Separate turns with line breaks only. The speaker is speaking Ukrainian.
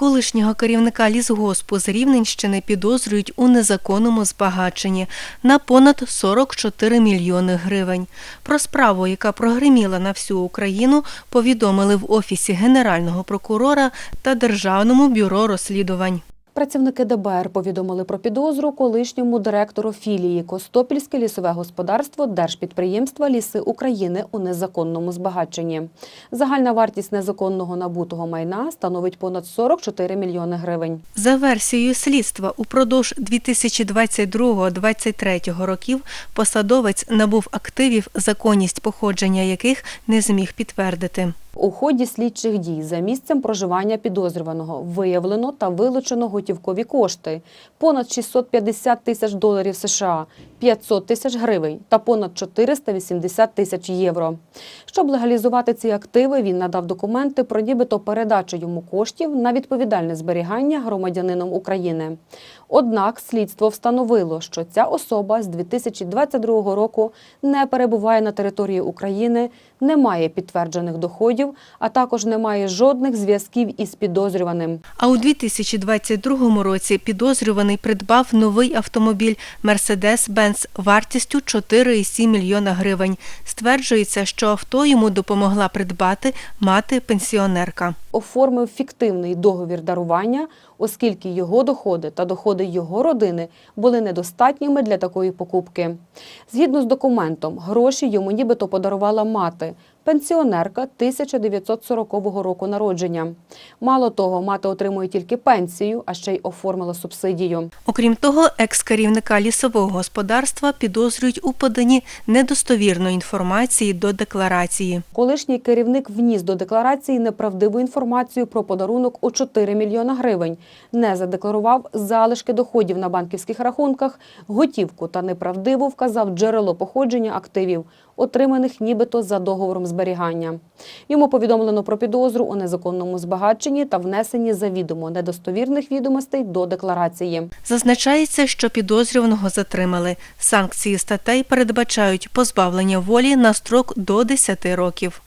Колишнього керівника лісгоспу з Рівненщини підозрюють у незаконному збагаченні на понад 44 мільйони гривень. Про справу, яка прогриміла на всю Україну, повідомили в Офісі Генерального прокурора та Державному бюро розслідувань.
Працівники ДБР повідомили про підозру колишньому директору філії Костопільське лісове господарство Держпідприємства Ліси України у незаконному збагаченні. Загальна вартість незаконного набутого майна становить понад 44 мільйони гривень.
За версією слідства, упродовж 2022-2023 років посадовець набув активів, законність походження яких не зміг підтвердити.
У ході слідчих дій за місцем проживання підозрюваного виявлено та вилучено готівкові кошти понад 650 тисяч доларів США, 500 тисяч гривень та понад 480 тисяч євро. Щоб легалізувати ці активи, він надав документи про нібито передачу йому коштів на відповідальне зберігання громадянином України. Однак слідство встановило, що ця особа з 2022 року не перебуває на території України, не має підтверджених доходів, а також не має жодних зв'язків із підозрюваним.
А у 2022 році підозрюваний придбав новий автомобіль Mercedes-Benz вартістю 4,7 мільйона гривень. Стверджується, що авто йому допомогла придбати мати пенсіонерка.
Оформив фіктивний договір дарування, оскільки його доходи та доходи його родини були недостатніми для такої покупки. Згідно з документом, гроші йому нібито подарувала мати, пенсіонерка 1940 року народження. Мало того, мати отримує тільки пенсію, а ще й оформила субсидію.
Окрім того, екс-керівника лісового господарства підозрюють у поданні недостовірної інформації до декларації.
Колишній керівник вніс до декларації неправдиву інформацію про подарунок у 4 мільйона гривень, не задекларував залишки доходів на банківських рахунках, готівку та неправдиво вказав джерело походження активів, отриманих нібито за договором зберігання. Йому повідомлено про підозру у незаконному збагаченні та внесенні завідомо недостовірних відомостей до декларації.
Зазначається, що підозрюваного затримали. Санкції статей передбачають позбавлення волі на строк до 10 років.